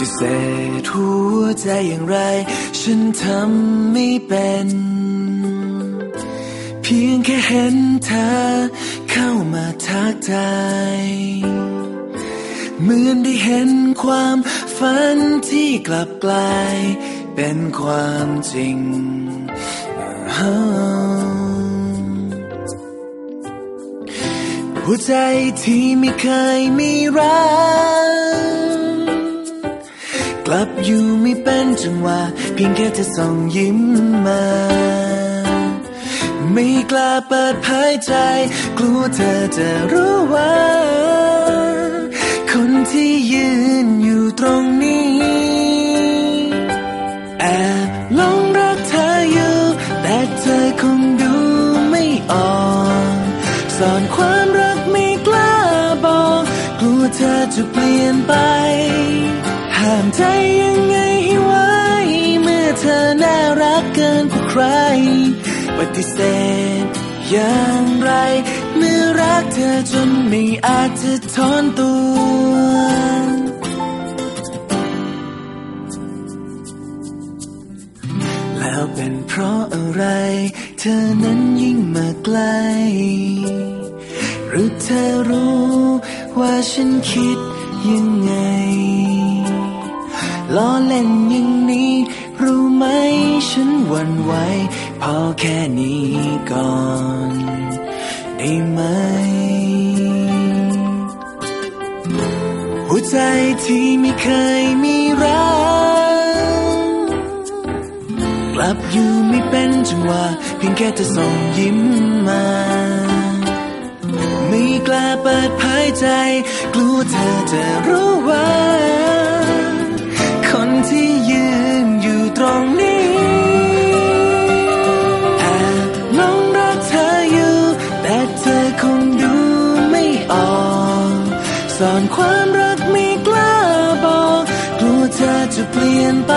ฏิเสธหัวใจอย่างไร ฉันทำไม่เป็น เพียงแค่เห็นเธอเข้ามาทักทายเหมือนได้เห็นความฝันที่กลับกลาย เป็นความจริง หัวใจที่ไม่เคยมีรักก ลับอยู่ไม่เป็นจังหวะเพียงแค่เธอส่งยิ้มมา ไม่กล้าเปิดเผยใจ กลัวเธอจะรู้ว่า คนที่ยืนอยู่ตรงนี้ แอบหลงรักเธออยู่ แต่เธอคงดูไม่ออกซ่อนความรักไม่กล้าบอก กลัวเธอจะเปลี่ยนไป ห้ามใจยังไงให้ไว้ เมื่อเธอน่ารักเกินกว่าใคร ปฏิเสธอย่างไร เมื่อรักเธอจนไม่อาจจะถอนตัวแล้วเป็นเพราะอะไร เธอนั้นยิ่งมาใกล หรือเธอรู้ว่าฉันคิดยังไง ล้อเล่นอย่างนี้ รู้ไหมฉันหวั่นไหวพอแค่นี้ก่อน ได้ไหม หัวใจที่ไม่เคยมีรักกลับอยู่ไม่เป็นจังหวะเพียงแค่เธอส่งยิ้มมาไม่กล้าเปิดเผยใจ กลัวเธอจะรู้ว่า ซ่อนความรักไม่กล้าบอก กลัวเธอจะเปลี่ยนไป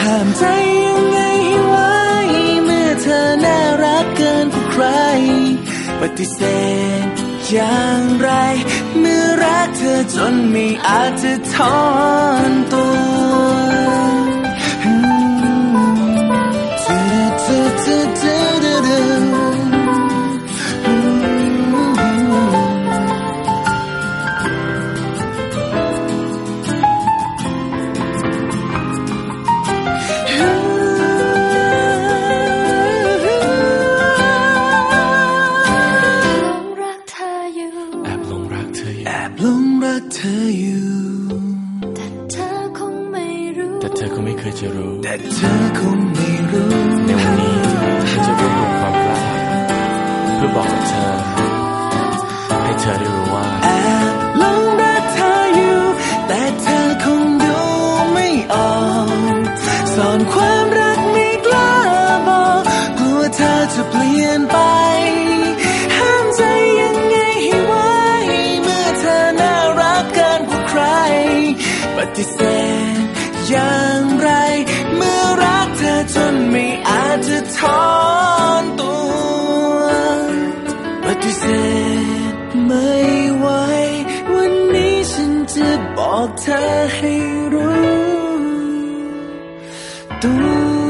ห้ามใจยังไงให้ไว้ เมื่อเธอน่ารักเกินกว่าใคร ปฏิเสธอย่างไร เมื่อรักเธอจนไม่อาจจะถอนตัว บหลงรักเธออยู่ แต่เธอคงไม่รู้ แต่เธอก็ไม่เคยจะรู้ แต่เธอคงไม่รู้ในวันนี้ อย่างไร เมื่อรักเธอจนไม่อาจจะถอนตัวปฏิเสธไม่ไหววันนี้ฉันจะบอกเธอให้รู้ตัว